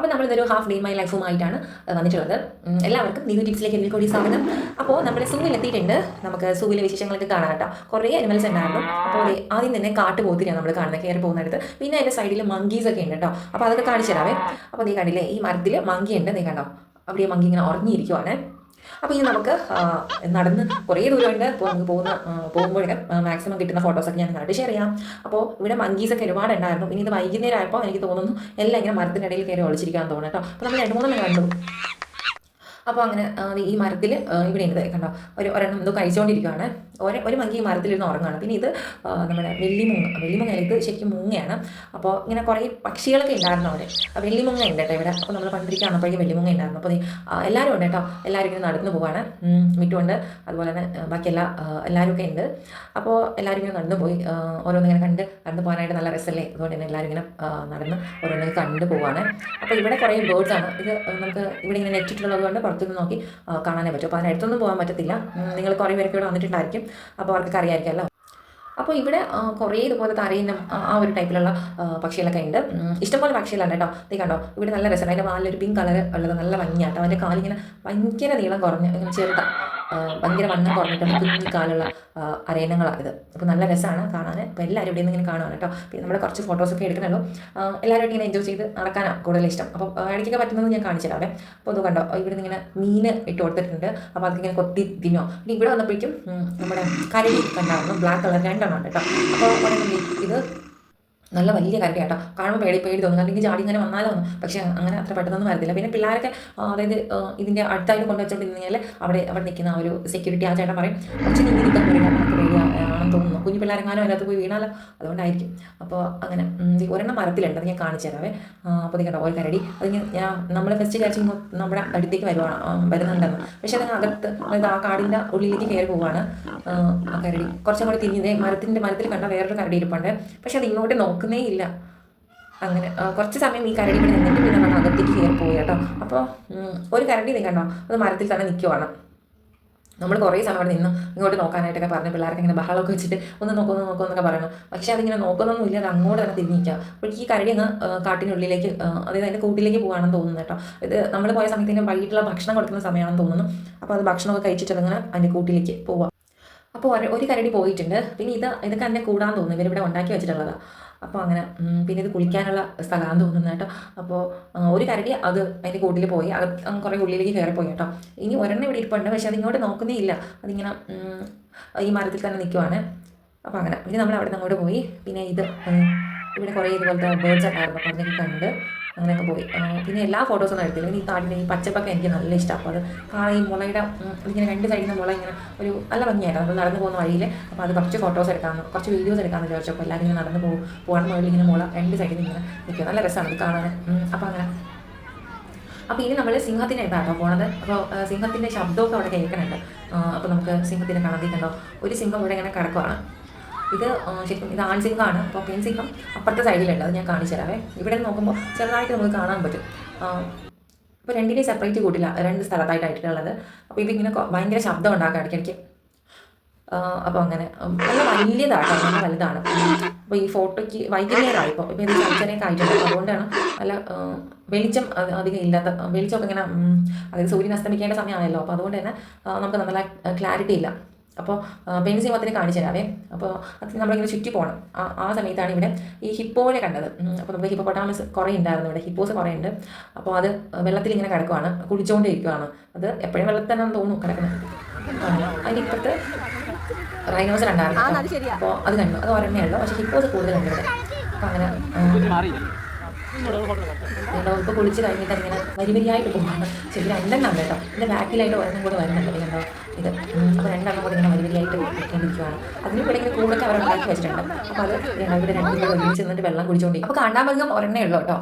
അപ്പോൾ നമ്മൾ നമ്മളിതൊരു ഹാഫ് ഡേ മൈ ലൈഫുമായിട്ടാണ് വന്നിട്ടുള്ളത്. എല്ലാവർക്കും നീവി ടിപ്സിലേക്ക് എനിക്ക് കൂടി സ്വാഗതം. അപ്പോൾ നമ്മൾ സൂവിൽ എത്തിയിട്ടുണ്ട്. നമുക്ക് സൂവിലെ വിശേഷങ്ങളൊക്കെ കാണാം കേട്ടോ. കുറേ അനിമൽസ് ഉണ്ടായിരുന്നു. അപ്പോൾ ആദ്യം തന്നെ കാട്ടുപോത്തിനെയാണ് നമ്മൾ കാണുന്നത് കയറി പോകുന്നിടത്ത്. പിന്നെ അതിന്റെ സൈഡിൽ മങ്കീസ് ഒക്കെ ഉണ്ട് കേട്ടോ. അപ്പോൾ അതൊക്കെ കാണിച്ചു തരാവേ. അപ്പോൾ നീ കണ്ടില്ലേ ഈ മരത്തിൽ മങ്കി ഉണ്ട്. നീ കണ്ടോ? അവിടെ മങ്കി ഇങ്ങനെ ഉറങ്ങിയിരിക്കുവാണ്. അപ്പോൾ ഇനി നമുക്ക് നടന്ന് കുറേ ദൂരമുണ്ട്. അപ്പോൾ നമുക്ക് പോകുന്ന പോകുമ്പോഴൊക്കെ മാക്സിമം കിട്ടുന്ന ഫോട്ടോസ് ഒക്കെ ഞാൻ കണ്ടിട്ട് ഷെയർ ചെയ്യാം. അപ്പോൾ ഇവിടെ മങ്കീസൊക്കെ ഒക്കെ ഒരുപാട് ഉണ്ടായിരുന്നു. ഇനി ഇത് വൈകുന്നേരം ആയപ്പോൾ എനിക്ക് തോന്നുന്നു എല്ലാം ഇങ്ങനെ മരത്തിനിടയിൽ കയറി ഒളിച്ചിരിക്കാൻ തോന്നുന്നു കേട്ടോ. അപ്പോൾ നമ്മൾ രണ്ട് മൂന്നെണ്ണം കണ്ടു. അപ്പോൾ അങ്ങനെ ഈ മരത്തിൽ ഇവിടെ ഉണ്ട് കണ്ടോ ഒരു ഒരെണ്ണം എന്തോ കഴിച്ചുകൊണ്ടിരിക്കുകയാണ് ഒരു ഒരു മങ്കി ഈ മരത്തിലിരുന്ന് ഉറങ്ങുകയാണ് പിന്നെ ഇത് നമ്മുടെ വെള്ളിമുങ്ങ വെള്ളിമുങ്ങ ഇത് ശരിക്കും മുങ്ങയാണ് അപ്പോൾ ഇങ്ങനെ കുറേ പക്ഷികളൊക്കെ ഉണ്ടായിരുന്നു അവിടെ. വെള്ളിമുങ്ങ ഉണ്ട് കേട്ടോ ഇവിടെ. അപ്പോൾ നമ്മൾ പണ്ടിരിക്കുകയാണപ്പോഴേക്കും വെള്ളിമുങ്ങ ഉണ്ടായിരുന്നു അപ്പോൾ എല്ലാവരും ഉണ്ട് കേട്ടോ. എല്ലാവരും ഇങ്ങനെ നടന്നു പോവാണ്. മിറ്റുണ്ട് അതുപോലെ തന്നെ ബാക്കി എല്ലാ എല്ലാവരും ഒക്കെ ഉണ്ട് അപ്പോൾ എല്ലാവരും ഇങ്ങനെ നടന്നു പോയി. ഓരോന്നിങ്ങനെ കണ്ട് നടന്നു പോകാനായിട്ട് നല്ല രസമല്ലേ അതുകൊണ്ട് തന്നെ എല്ലാവരും ഇങ്ങനെ നടന്ന് ഓരോന്നിങ്ങനെ കണ്ടു പോവാണ്. അപ്പോൾ ഇവിടെ കുറേ ബേർഡ്സ് ആണ്. ഇത് നമുക്ക് ഇവിടെ ഇങ്ങനെ നെറ്റിട്ടുള്ളത് കൊണ്ട് പുറത്തുനിന്ന് നോക്കി കാണാനേ പറ്റും. അപ്പോൾ അതിനടുത്തൊന്നും പോകാൻ പറ്റത്തില്ല. നിങ്ങൾ കുറേ പേരൊക്കെ ഇവിടെ വന്നിട്ടുണ്ടായിരിക്കും. അപ്പോൾ അവർക്കൊക്കെ അറിയാമായിരിക്കുമല്ലോ അപ്പോൾ ഇവിടെ കുറേ ഇതുപോലെ തറയിനും ആ ഒരു ടൈപ്പിലുള്ള പക്ഷികളൊക്കെ ഉണ്ട്. ഇഷ്ടംപോലെ പക്ഷികളാണ് കേട്ടോ. നീ കണ്ടോ? ഇവിടെ നല്ല രസമാണ് അതിന്റെ വാലിലൊരു പിങ്ക് കളർ ഉള്ളത്. നല്ല ഭംഗിയാട്ടോ അവന്റെ കാലിങ്ങനെ ഭയങ്കര നീളം കുറഞ്ഞ് ഇങ്ങനെ ചെറുത. ഭയങ്കര വണ്ണം കുറഞ്ഞിട്ടുള്ള കുഞ്ഞിക്കാലുള്ള കാലുള്ള അരയണങ്ങളാണ് ഇത്. അപ്പോൾ നല്ല രസമാണ് കാണാൻ അപ്പോൾ എല്ലാവരും ഇവിടെ നിന്ന് ഇങ്ങനെ കാണുവാണ് കേട്ടോ. പിന്നെ നമ്മുടെ കുറച്ച് ഫോട്ടോസൊക്കെ എടുക്കണമല്ലോ എല്ലാവരും ഇങ്ങനെ എൻജോയ് ചെയ്ത് നടക്കാനാണ് കൂടുതൽ ഇഷ്ടം. അപ്പോൾ ഇടയ്ക്കൊക്കെ പറ്റുന്നത് ഞാൻ കാണിച്ചു അവിടെ അപ്പോൾ ഒന്ന് കണ്ടോ ഇവിടെ നിന്ന് ഇങ്ങനെ മീന് ഇട്ട് കൊടുത്തിട്ടുണ്ട്. അപ്പോൾ അതിങ്ങനെ കൊത്തി തിന്നോ. പിന്നെ ഇവിടെ വന്നപ്പോഴേക്കും നമ്മുടെ കരടി കണ്ടായിരുന്നു. ബ്ലാക്ക് കളർ രണ്ടെണ്ണം കേട്ടോ. അപ്പോൾ ഇത് നല്ല വലിയ കരടി കേട്ടോ കാണുമ്പോൾ പേടി പേടി തോന്നും. അല്ലെങ്കിൽ ചാടി ഇങ്ങനെ വന്നാലോ ഒന്നും പക്ഷേ അങ്ങനെ അത്ര പെട്ടെന്നൊന്നും വരത്തില്ല. പിന്നെ പിള്ളേരൊക്കെ അതായത് ഇതിന്റെ അടുത്തായിട്ട് കൊണ്ടുവച്ചോണ്ട് കഴിഞ്ഞാൽ അവിടെ അവിടെ നിൽക്കുന്ന ആ ഒരു സെക്യൂരിറ്റി ആ ചേട്ടൻ പറയും പക്ഷേ നീങ്ങി നിൽക്കാൻ പറയും നമുക്ക് പേടിയാണെന്ന് തോന്നുന്നു. കുഞ്ഞു പിള്ളേരെങ്ങാനും അതിനകത്ത് പോയി വീണാലോ? അതുകൊണ്ടായിരിക്കും. അപ്പോൾ അങ്ങനെ ഒരെണ്ണം മരത്തിലുണ്ട്. അത് ഞാൻ കാണിച്ചു തരാവേ. അപ്പോൾ ഇത് കേട്ടോ ഒരു കരടി. അത് ഞാൻ നമ്മൾ ഫസ്റ്റ് വിചാരിച്ചു നമ്മുടെ അടുത്തേക്ക് വരുവാണ് വരുന്നുണ്ടെന്ന്. പക്ഷെ അതിന് അകത്ത് അതായത് ആ കാടിന്റെ ഉള്ളിലേക്ക് കയറി പോവാണ് ആ, കരടി. കുറച്ചും കൂടി തിരിഞ്ഞത് മരത്തിന്റെ മരത്തിൽ കണ്ട വേറൊരു കരടി ഇരിപ്പുണ്ട്. പക്ഷെ അത് ഇങ്ങോട്ട് നോക്കുന്നേ ഇല്ല. അങ്ങനെ കുറച്ച് സമയം ഈ കരടി ഇവിടെ നിന്നിട്ട് പിന്നെ നമ്മൾ അകത്തേക്ക് കയറി പോയി കേട്ടോ. അപ്പോൾ ഒരു കരടി നീ കണ്ടോ? അത് മരത്തിൽ തന്നെ നിൽക്കുവാണ് നമ്മൾ കുറേ സമയം അവിടെ നിന്ന് ഇങ്ങോട്ട് നോക്കാനായിട്ടൊക്കെ പറഞ്ഞു പിള്ളേർക്ക് ഇങ്ങനെ ബഹളമൊക്കെ വെച്ചിട്ട് ഒന്ന് നോക്കുന്നു നോക്കുന്നു എന്നൊക്കെ പറയണം. പക്ഷേ അതിങ്ങനെ നോക്കുന്നൊന്നും ഇല്ല അത് അങ്ങോട്ട് തന്നെ തിരിഞ്ഞിരിക്കുക അപ്പോൾ ഈ കരടി അങ്ങ് കാട്ടിനുള്ളിലേക്ക് അതായത് അതിന്റെ കൂട്ടിലേക്ക് പോകാണെന്ന് തോന്നുന്നു കേട്ടോ. ഇത് നമ്മൾ പോയ സമയത്ത് ഇങ്ങനെ വൈകിട്ടുള്ള ഭക്ഷണം കൊടുക്കുന്ന സമയമാണെന്ന് തോന്നുന്നു. അപ്പോൾ അത് ഭക്ഷണമൊക്കെ കഴിച്ചിട്ട് അതിങ്ങനെ അതിന്റെ കൂട്ടിലേക്ക് പോവാം. അപ്പോൾ ഒരു കരടി പോയിട്ടുണ്ട്. പിന്നെ ഇത് ഇതൊക്കെ അതിന്റെ കൂടാൻ തോന്നുന്നു. ഇവരിവിടെ ഉണ്ടാക്കി വെച്ചിട്ടുള്ളതാണ് അപ്പോൾ അങ്ങനെ പിന്നെ ഇത് കുളിക്കാനുള്ള സ്ഥലമാണെന്ന് തോന്നുന്നു കേട്ടോ. അപ്പോൾ ഒരു കരടി അത് അതിന്റെ കൂട്ടിൽ പോയി അത് കുറേ ഉള്ളിലേക്ക് കയറിപ്പോയി കേട്ടോ. ഇനി ഒരെണ്ണം ഇവിടെ ഇരിപ്പുണ്ട് പക്ഷേ അതിങ്ങോട്ട് നോക്കുന്നേ ഇല്ല. അതിങ്ങനെ ഈ മരത്തിൽ തന്നെ നിൽക്കുവാണ് അപ്പോൾ അങ്ങനെ പിന്നെ നമ്മൾ അവിടെ നിന്ന് അങ്ങോട്ട് പോയി. പിന്നെ ഇത് ഇവിടെ കുറേ ഇതുപോലത്തെ ബേർഡ്സ് ഉണ്ടായിരുന്നു അപ്പോൾ അതിനൊക്കെ കണ്ട് അങ്ങനെയൊക്കെ പോയി. പിന്നെ എല്ലാ ഫോട്ടോസൊന്നും എടുത്തില്ല. ഈ കാടിന്റെ ഈ പച്ചപ്പൊക്കെ എനിക്ക് നല്ല ഇഷ്ടം. അപ്പോൾ അത് കാണാൻ ഈ മുളയുടെ ഇങ്ങനെ രണ്ട് സൈഡിൽ നിന്ന് മുള ഇങ്ങനെ ഒരു നല്ല ഭംഗിയായിരുന്നു. അപ്പോൾ നടന്നു പോകുന്ന വഴിയിൽ അപ്പോൾ അത് കുറച്ച് ഫോട്ടോസ് എടുക്കാമെന്ന് കുറച്ച് വീഡിയോസ് എടുക്കാമെന്ന് വിചാരിച്ചപ്പോൾ എല്ലാവരും ഇങ്ങനെ നടന്നു പോകും. പോകാൻ മുകളിൽ ഇങ്ങനെ മുള രണ്ട് സൈഡിൽ നിന്ന് ഇങ്ങനെ നിൽക്കുക. നല്ല രസമാണ് അത് കാണാൻ അപ്പോൾ അങ്ങനെ. അപ്പോൾ ഇനി നമ്മൾ സിംഹത്തിന്റെ അടുത്താണ് പോണത്. അപ്പോൾ സിംഹത്തിന്റെ ശബ്ദമൊക്കെ അവിടെ കേൾക്കുന്നുണ്ട്. അപ്പോൾ നമുക്ക് സിംഹത്തിനെ കാണാൻ കണ്ടോ ഒരു സിംഹം ഇവിടെ ഇങ്ങനെ കിടക്കുവാണ്. ഇത് ശരിക്കും ഇത് ആൺസിംഹമാണ് അപ്പോൾ പെൺസിംഹം അപ്പുറത്തെ സൈഡിലുണ്ട് അത് ഞാൻ കാണിച്ചു തരാവേ. ഇവിടെ നോക്കുമ്പോൾ ചെറുതായിട്ട് നമുക്ക് കാണാൻ പറ്റും. അപ്പോൾ രണ്ടിനെയും സെപ്പറേറ്റ് കൂട്ടില്ല രണ്ട് സ്ഥലത്തായിട്ടായിട്ടുള്ളത്. അപ്പോൾ ഇതിങ്ങനെ ഭയങ്കര ശബ്ദം ഉണ്ടാക്കാൻ ഇടയ്ക്കിടയ്ക്ക്. അപ്പോൾ അങ്ങനെ നല്ല വലിയതാട്ടോ നല്ല വലുതാണ്. അപ്പോൾ ഈ ഫോട്ടോയ്ക്ക് വൈകുന്നേരമായി ഇപ്പോൾ ഇപ്പോൾ ഇത് സഞ്ചനയൊക്കെ ആയിട്ടുണ്ട് അതുകൊണ്ടാണ് നല്ല വെളിച്ചം അധികം ഇല്ലാത്ത വെളിച്ചമൊക്കെ ഇങ്ങനെ അതായത് സൂര്യൻ അസ്തമിക്കേണ്ട സമയമാണല്ലോ അപ്പോൾ അതുകൊണ്ട് തന്നെ നമുക്ക് നല്ല ക്ലാരിറ്റി ഇല്ല. അപ്പോൾ പെൻസിമത്തിന് കാണിച്ചു തരാവേ. അപ്പോൾ അത് നമ്മളിങ്ങനെ ചുറ്റി പോകണം ആ ആ സമയത്താണ് ഇവിടെ ഈ ഹിപ്പോനെ കണ്ടത്. അപ്പോൾ നമുക്ക് ഹിപ്പോപ്പൊട്ടാമസ് കുറേ ഉണ്ടായിരുന്നു ഇവിടെ. ഹിപ്പോസ് കുറേ ഉണ്ട്. അപ്പോൾ അത് വെള്ളത്തിൽ ഇങ്ങനെ കിടക്കുവാണ്. കുളിച്ചുകൊണ്ടിരിക്കുവാണ് അത് എപ്പോഴും വെള്ളത്തിൽ തന്നെ തോന്നുന്നു കിടക്കുന്നത്. അതിന്റെ ഇപ്പുറത്ത് റൈനോസ് ഉണ്ടായിരുന്നു. അപ്പോൾ അത് കണ്ടു. അത് ഒരെണ്ണേ ഉള്ളൂ. പക്ഷേ ഹിപ്പോസ് കൂടുതലുണ്ട് ഇവിടെ. അപ്പോൾ അങ്ങനെ കണ്ടോ കുളിച്ച് കഴിഞ്ഞിട്ട് ഇങ്ങനെ വരി വരിയായിട്ട് പോകുന്നു ശരി രണ്ടെണ്ണം കേട്ടോ. ഇതിന്റെ ബാക്കിലായിട്ട് ഒരെണ്ണം കൂടെ വരുന്നുണ്ട് കണ്ടോ ഇത്? അപ്പോൾ രണ്ടെണ്ണം കൂടെ ഇങ്ങനെ വരി വരിയായിട്ട് ഇരിക്കുകയാണ് അതിന് ഇവിടെ ഇങ്ങനെ കൂടൊക്കെ അവർ ഉണ്ടാക്കി വെച്ചിട്ടുണ്ട്. അപ്പോൾ അത് ഇവിടെ രണ്ടും കൂടെ ഒരുമിച്ച് നിന്നിട്ട് വെള്ളം കുടിച്ചോണ്ടി അപ്പോൾ കാണ്ടാമൃഗം ഒരെണ്ണേ ഉള്ളൂ കേട്ടോ.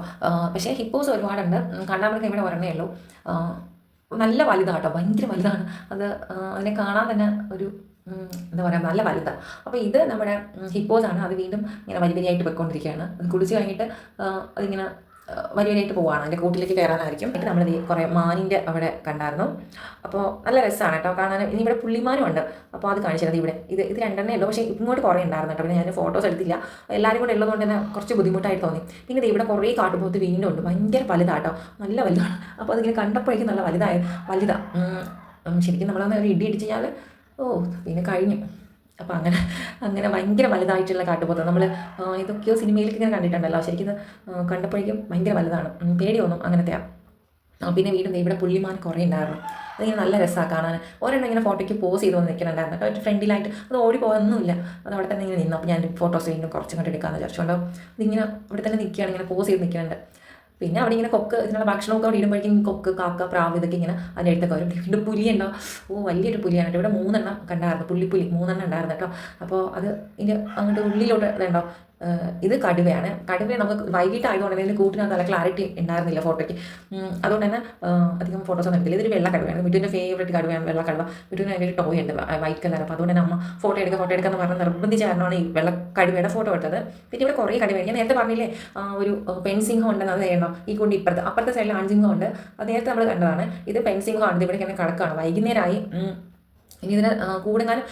പക്ഷേ ഹിപ്പോസ് ഒരുപാടുണ്ട്. കാണ്ടാമൃഗം ഇവിടെ ഒരെണ്ണേ ഉള്ളൂ. നല്ല വലുതാണ് ഭയങ്കര വലുതാണ്. അത് അതിനെ കാണാൻ തന്നെ ഒരു എന്താ പറയുക നല്ല വലുതാണ് അപ്പോൾ ഇത് നമ്മുടെ ഹിപ്പോസാണ് അത് വീണ്ടും ഇങ്ങനെ വലിയ വലിയായിട്ട് പോയിക്കൊണ്ടിരിക്കുകയാണ്. അത് കുടിച്ച് കഴിഞ്ഞിട്ട് അതിങ്ങനെ വലിയ വലിയായിട്ട് പോവാണ്. അതിന്റെ കൂട്ടിലേക്ക് കയറാനായിരിക്കും. എന്നിട്ട് നമ്മൾ കുറേ മാനിന്റെ അവിടെ കണ്ടായിരുന്നു. അപ്പോൾ നല്ല രസമാണ് കേട്ടോ കാണാൻ ഇനി ഇവിടെ പുള്ളിമാനും ഉണ്ട്. അപ്പോൾ അത് കാണിച്ചത് ഇവിടെ. ഇത് ഇത് രണ്ടെണ്ണേ ഉള്ളൂ. പക്ഷേ ഇങ്ങോട്ട് കുറേ ഉണ്ടായിരുന്നു കേട്ടോ. പിന്നെ ഞാൻ ഫോട്ടോസ് എടുത്തില്ല. എല്ലാവരും കൂടെ ഉള്ളതുകൊണ്ട് തന്നെ കുറച്ച് ബുദ്ധിമുട്ടായിട്ട് തോന്നി. പിന്നെ ഇവിടെ കുറേ കാട്ടുപോത്ത് വീണ്ടും ഉണ്ട്. ഭയങ്കര വലുതാട്ടോ നല്ല വലുതാണ്. അപ്പോൾ അതിങ്ങനെ കണ്ടപ്പോഴേക്കും നല്ല വലുതായ വലുതാണ് ശരിക്കും നമ്മളൊന്ന് ഒരു ഇടി അടിച്ച് കഴിഞ്ഞാൽ ഓ പിന്നെ കഴിഞ്ഞു. അപ്പോൾ അങ്ങനെ അങ്ങനെ ഭയങ്കര വലുതായിട്ടുള്ള കാട്ടുപോത്ത്. നമ്മൾ ഇതൊക്കെയോ സിനിമയിലൊക്കെ ഇങ്ങനെ കണ്ടിട്ടുണ്ടല്ലോ. ശരിക്കും കണ്ടപ്പോഴേക്കും ഭയങ്കര വലുതാണ്. പേടിയൊന്നും അങ്ങനത്തെയാണ് പിന്നെ വീണ്ടും ഇവിടെ പുള്ളിമാൻ കുറേ ഉണ്ടായിരുന്നു. അതിങ്ങനെ നല്ല രസമാണ് കാണാൻ. ഒരെണ്ണം ഇങ്ങനെ ഫോട്ടോയ്ക്ക് പോസ് ചെയ്ത് വന്ന് നിൽക്കുന്നുണ്ടായിരുന്നു അപ്പോൾ ഫ്രണ്ടിലായിട്ട് അത് ഓടി പോകുന്നില്ല അത് അവിടെ തന്നെ ഇങ്ങനെ നിന്നു. അപ്പോൾ ഞാൻ ഫോട്ടോസ് വീണ്ടും കുറച്ചും കണ്ട് എടുക്കാമെന്ന് വിചാരിച്ചുകൊണ്ടോ ഇതിങ്ങനെ അവിടെ തന്നെ നിൽക്കുകയാണ് ഇങ്ങനെ പോസ് ചെയ്ത് നിൽക്കുന്നുണ്ട്. പിന്നെ അവിടെ ഇങ്ങനെ കൊക്ക് ഇതിനുള്ള ഭക്ഷണമൊക്കെ അവിടെ ഇടുമ്പോഴേക്കും കൊക്ക് കാക്ക പ്രാവ് ഇതൊക്കെ ഇങ്ങനെ അതിന്റെ അടുത്തൊക്കെ വരും. വീണ്ടും പുലിയുണ്ടോ? ഓ വലിയൊരു പുലിയാണ്. ഇവിടെ മൂന്നെണ്ണം കണ്ടായിരുന്നു. പുള്ളിപ്പുലി മൂന്നെണ്ണം ഉണ്ടായിരുന്നു കേട്ടോ. അപ്പോൾ അത് ഇതിന്റെ അങ്ങോട്ട് ഉള്ളിലോട്ട് ഇതുണ്ടോ ഇത് കടുവയാണ്. കടുവ നമുക്ക് വൈകിട്ടായതുകൊണ്ട് ഇതിന്റെ കൂട്ടിനകത്ത് നല്ല ക്ലാരിറ്റി ഉണ്ടായിരുന്നില്ല ഫോട്ടോയ്ക്ക്. അതുകൊണ്ട് തന്നെ അധികം ഫോട്ടോസ് ഒന്നും എടുത്തില്ല. ഇതൊരു വെള്ള കടുവയാണ്. മിറ്റുവിന്റെ ഫേവറേറ്റ് കടുവയാണ് വെള്ള കടുവ. മിറ്റുവിന് അതിന്റെ ടോയ് ഉണ്ട് വൈറ്റ് കളർ അപ്പോൾ അതുകൊണ്ട് തന്നെ അമ്മ ഫോട്ടോ എടുക്കുക ഫോട്ടോ എടുക്കുക എന്ന് പറഞ്ഞ് നിർബന്ധിച്ച കാരണമാണ് ഈ വെള്ള കടുവയുടെ ഫോട്ടോ എടുത്തത്. പിന്നെ ഇവിടെ കുറേ കടുവ ഞാൻ നേരത്തെ പറഞ്ഞില്ലേ ഒരു പെൻസിംഹം ഉണ്ടെന്ന് അത് ചെയ്യണം ഈ കൊണ്ട് ഇപ്പുറത്ത് അപ്പുറത്തെ സൈഡിൽ ആൺസിംഹം ഉണ്ട്. അത് നേരത്തെ നമ്മൾ കണ്ടതാണ്. ഇത് പെൻസിംഹമാണ് ഇത് ഇവിടെ ഇങ്ങനെ കിടക്കുകയാണ്. വൈകുന്നേരമായി. ഇനി ഇതിന് കൂടെങ്ങാനും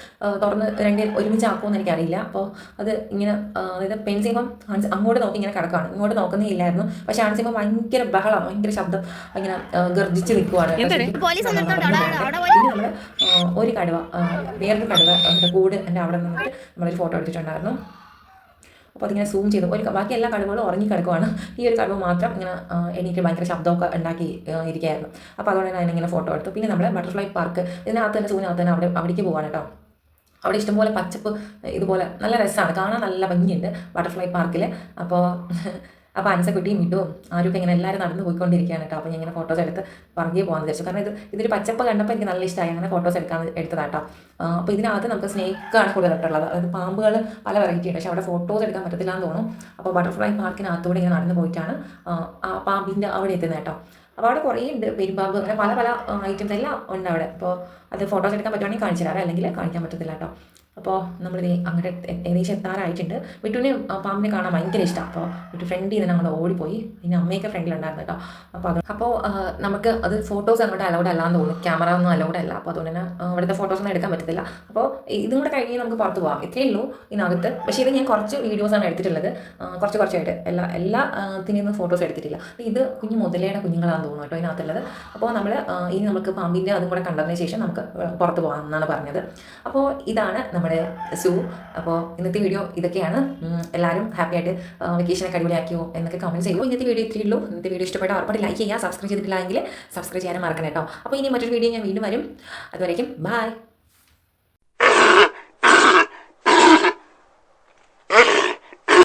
തുറന്ന് രണ്ട് ഒരുമിച്ച് ആക്കുമെന്ന് എനിക്കറിയില്ല. അപ്പോൾ അത് ഇങ്ങനെ അതായത് പെൺസിംഹം ആൺസി- അങ്ങോട്ട് നോക്കി ഇങ്ങനെ കിടക്കുകയാണ് ഇങ്ങോട്ട് നോക്കുന്നേ ഇല്ലായിരുന്നു പക്ഷെ ആൺസിംഹം ഭയങ്കര ബഹളം ഭയങ്കര ശബ്ദം ഇങ്ങനെ ഗർജിച്ച് നിൽക്കുവാണ്. നമ്മൾ ഒരു കടുവ വേറൊരു കടുവ അവരുടെ കൂട് എന്റെ അവിടെ നിന്നിട്ട് നമ്മളൊരു ഫോട്ടോ എടുത്തിട്ടുണ്ടായിരുന്നു. അപ്പോൾ അതിങ്ങനെ സൂം ചെയ്തു. ഒരു ബാക്കി എല്ലാ കടുവകളും ഉറങ്ങി കിടക്കുവാണ്. ഈ ഒരു കടുവ മാത്രം ഇങ്ങനെ എനിക്ക് ഭയങ്കര ശബ്ദമൊക്കെ ഉണ്ടാക്കി ഇരിക്കുകയായിരുന്നു. അപ്പോൾ അതുകൊണ്ട് തന്നെ അതിനിങ്ങനെ ഫോട്ടോ എടുത്തു. പിന്നെ നമ്മുടെ ബട്ടർഫ്ലൈ പാർക്ക് ഇതിനകത്ത് തന്നെ സൂനകത്ത് തന്നെ അവിടെ അവിടേക്ക് പോവാണ് കേട്ടോ. അവിടെ ഇഷ്ടംപോലെ പച്ചപ്പ് ഇതുപോലെ നല്ല രസമാണ് കാണാൻ നല്ല ഭംഗിയുണ്ട് ബട്ടർഫ്ലൈ പാർക്കിൽ അപ്പോൾ അപ്പോൾ അൻസക്കുട്ടിയും വിട്ടും ആരും ഇങ്ങനെ എല്ലാവരും നടന്ന് പോയിക്കൊണ്ടിരിക്കുകയാണ് കേട്ടോ. അപ്പോൾ ഞാൻ ഇങ്ങനെ ഫോട്ടോസ് എടുത്ത് പറഞ്ഞു പോകാമെന്ന് വിചാരിച്ചു. കാരണം ഇത് ഇതൊരു പച്ചപ്പ് കണ്ടപ്പോൾ എനിക്ക് നല്ല ഇഷ്ടമായി അങ്ങനെ ഫോട്ടോസ് എടുക്കാൻ എടുത്തതാട്ടോ അപ്പോൾ ഇതിനകത്ത് നമുക്ക് സ്നേക്കാണ് കൂടുതലായിട്ടുള്ളത് അതായത് പാമ്പുകൾ പല വെറൈറ്റി ഉണ്ട്. പക്ഷേ അവിടെ ഫോട്ടോസ് എടുക്കാൻ പറ്റത്തില്ല എന്ന് തോന്നും. അപ്പോൾ ബട്ടർഫ്ലൈ പാർക്കിനകത്തൂടെ ഇങ്ങനെ നടന്നു പോയിട്ടാണ് ആ പാമ്പിന്റെ അവിടെ എത്തുന്നത് കേട്ടോ. അപ്പോൾ അവിടെ കുറേ ഉണ്ട് പെരുമ്പാമ്പ്. അങ്ങനെ പല പല ഐറ്റംസ് എല്ലാം ഉണ്ട് അവിടെ. അപ്പോൾ അത് ഫോട്ടോസ് എടുക്കാൻ പറ്റുവാണെങ്കിൽ കാണിച്ചു തരാം. അല്ലെങ്കിൽ കാണിക്കാൻ പറ്റത്തില്ല കേട്ടോ അപ്പോൾ നമ്മൾ അങ്ങോട്ട് എ- ഏകദേശം എത്താറായിട്ടുണ്ട്. വിട്ടുവിനെ പാമ്പിനെ കാണാൻ ഭയങ്കര ഇഷ്ടമാണ് അപ്പോൾ വിട്ടു ഫ്രണ്ടിൽ നിന്ന് ഞങ്ങൾ ഓടിപ്പോയി. പിന്നെ അമ്മയൊക്കെ ഫ്രണ്ടിലുണ്ടായിരുന്നു കേട്ടോ. അപ്പോൾ അത് അപ്പോൾ നമുക്ക് അത് ഫോട്ടോസ് അങ്ങോട്ട് അലൗഡ് അല്ലാന്ന് തോന്നുന്നു. ക്യാമറ ഒന്നും അലൗഡ് അല്ല. അപ്പോൾ അതുകൊണ്ട് തന്നെ അവിടുത്തെ ഫോട്ടോസ് ഒന്നും എടുക്കാൻ പറ്റത്തില്ല. അപ്പോൾ ഇതും കൂടെ കഴിഞ്ഞ് നമുക്ക് പുറത്ത് പോകാം ഇത്രയേ ഉള്ളൂ ഇതിനകത്ത്. പക്ഷേ ഇത് ഞാൻ കുറച്ച് വീഡിയോസാണ് എടുത്തിട്ടുള്ളത്. കുറച്ച് കുറച്ചായിട്ട്. എല്ലാ എല്ലാ തിന്നും ഫോട്ടോസ് എടുത്തിട്ടില്ല. ഇത് കുഞ്ഞു മുതലയുടെ കുഞ്ഞുങ്ങളാണെന്ന് തോന്നുന്നു കേട്ടോ ഇതിനകത്തുള്ളത്. അപ്പോൾ നമ്മൾ ഇനി നമുക്ക് പാമ്പിന്റെ അതും കൂടെ കണ്ടതിന് ശേഷം നമുക്ക് പുറത്ത് പോകാം എന്നാണ് പറഞ്ഞത്. അപ്പോൾ ഇതാണ് നമ്മുടെ സു. അപ്പോൾ ഇന്നത്തെ വീഡിയോ ഇതൊക്കെയാണ്. എല്ലാവരും ഹാപ്പി ആയിട്ട് വെക്കേഷനൊക്കെ അടിപൊളിയാക്കിയോ എന്നൊക്കെ കമന്റ് ചെയ്യുമോ ഇന്നത്തെ വീഡിയോ ഇത്രയേ ഉള്ളൂ. ഇന്നത്തെ വീഡിയോ ഇഷ്ടപ്പെട്ട ഉറപ്പായിട്ട് ലൈക്ക് ചെയ്യുക സബ്സ്ക്രൈബ് ചെയ്തിട്ടില്ലെങ്കിൽ സബ്സ്ക്രൈബ് ചെയ്യാനും മറക്കണം കേട്ടോ. അപ്പോൾ ഇനി മറ്റൊരു വീഡിയോ ഞാൻ വീണ്ടും വരും. അതുവരേക്കും ബൈ